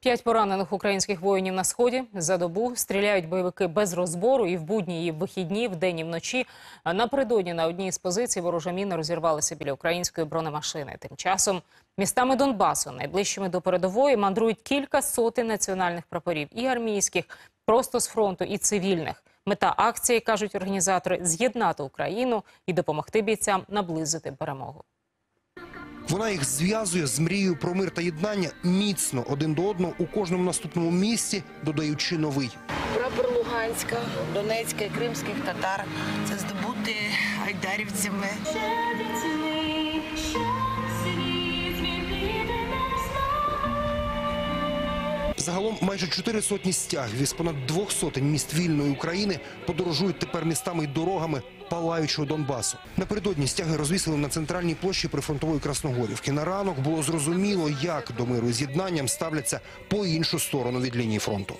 П'ять поранених українських воїнів на сході за добу стріляють бойовики без розбору і в будні, і в вихідні, вдень і вночі. Напередодні на одній з позицій ворожа міна розірвалася біля української бронемашини. Тим часом містами Донбасу, найближчими до передової, мандрують кілька сотень національних прапорів і армійських, просто з фронту, і цивільних. Мета акції кажуть організатори з'єднати Україну і допомогти бійцям наблизити перемогу. Вона їх зв'язує з мрією про мир та єднання міцно один до одного у кожному наступному місці, додаючи новий. Прапор Луганська, Донецька і кримських татар. Це здобути айдарівцями. Загалом майже чотири сотні стягів із понад двох сотень міст вільної України подорожують тепер містами й дорогами палаючого Донбасу. Напередодні стяги розвісили на центральній площі прифронтової Красногорівки. На ранок було зрозуміло, як до миру і з'єднанням ставляться по іншу сторону від лінії фронту.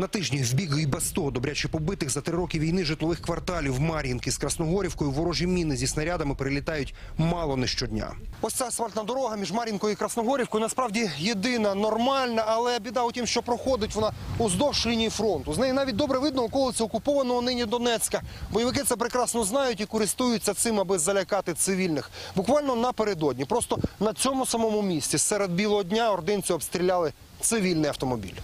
На тижні в бік і без того добряче побитих за три роки війни житлових кварталів Мар'їнки з Красногорівкою ворожі міни зі снарядами прилітають мало не щодня. Ось ця асфальтна дорога між Мар'їнкою і Красногорівкою насправді єдина, нормальна, але біда у тім, що проходить вона уздовж лінії фронту. З неї навіть добре видно околиці окупованого нині Донецька. Бойовики це прекрасно знають і користуються цим, аби залякати цивільних. Буквально напередодні, просто на цьому самому місці, серед білого дня ординці обстріляли цивільний автомобіль.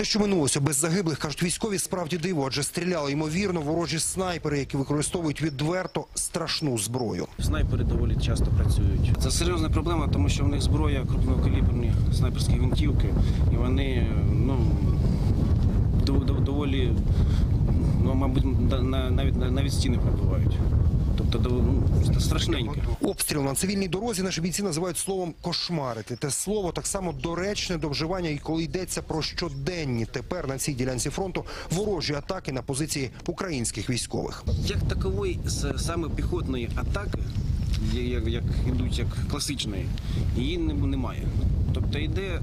Те, що минулося без загиблих, кажуть військові, справді диво, адже стріляли ймовірно ворожі снайпери, які використовують відверто страшну зброю. Снайпери доволі часто працюють. Це серйозна проблема, тому що в них зброя крупнокаліберні снайперські гвинтівки, і вони ну дов- дов- доволі ну, мабуть, на- навіть навіть стіни пробивають. Тобто ну, страшненьке. Обстріл на цивільній дорозі наші бійці називають словом кошмарити. Те слово так само доречне до вживання, і коли йдеться про щоденні тепер на цій ділянці фронту ворожі атаки на позиції українських військових. Як такової саме піхотної атаки, як, як ідуть як класичної, її немає. Тобто йде е,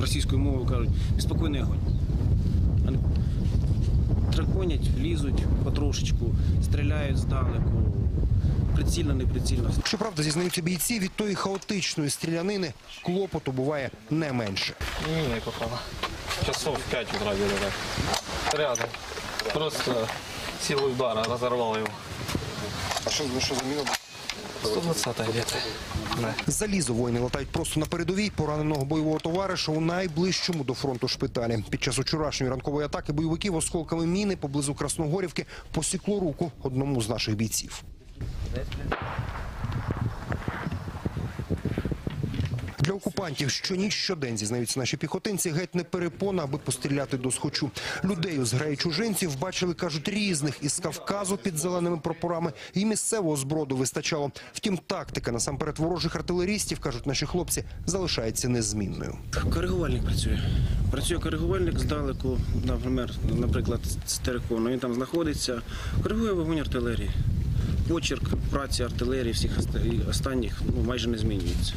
російською мовою кажуть спокійний огонь. Вони влізуть лізуть потрошечку, стріляють здалеку, прицільно, неприцільно. Щоправда, зізнаються бійці, від тої хаотичної стрілянини клопоту буває не менше. Ні, Не, попало. Часов 5 утра так. Рядом. Просто цілий удар разорвал його. А що ну, що заміна? 120 где-то. Залізо воїни латають просто на передовій пораненого бойового товариша у найближчому до фронту шпиталі. Під час вчорашньої ранкової атаки бойовиків осколками міни поблизу Красногорівки посікло руку одному з наших бійців. Для окупантів щоніч щодень, зізнаються наші піхотинці, геть не перепона, аби постріляти до схочу. Людей у зграї чужинців бачили, кажуть, різних із Кавказу під зеленими прапорами і місцевого зброду вистачало. Втім, тактика насамперед ворожих артилерістів, кажуть наші хлопці, залишається незмінною. Коригувальник працює. Працює коригувальник здалеку, наприклад, з терикону. Він там знаходиться, коригує вогонь артилерії. Почерк праці артилерії всіх останніх ну, майже не змінюється.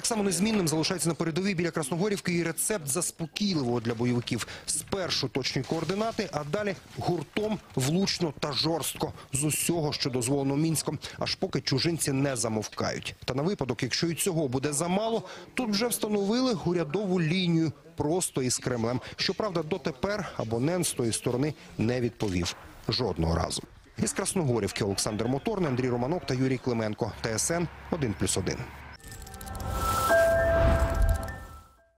Так само незмінним залишається на передовій біля Красногорівки і рецепт заспокійливого для бойовиків. Спершу точні координати, а далі гуртом влучно та жорстко з усього, що дозволено мінськом, аж поки чужинці не замовкають. Та на випадок, якщо і цього буде замало, тут вже встановили урядову лінію просто із Кремлем. Щоправда, дотепер абонент з тої сторони не відповів жодного разу. Із Красногорівки Олександр Моторний, Андрій Романок та Юрій Клименко. ТСН 1+,1.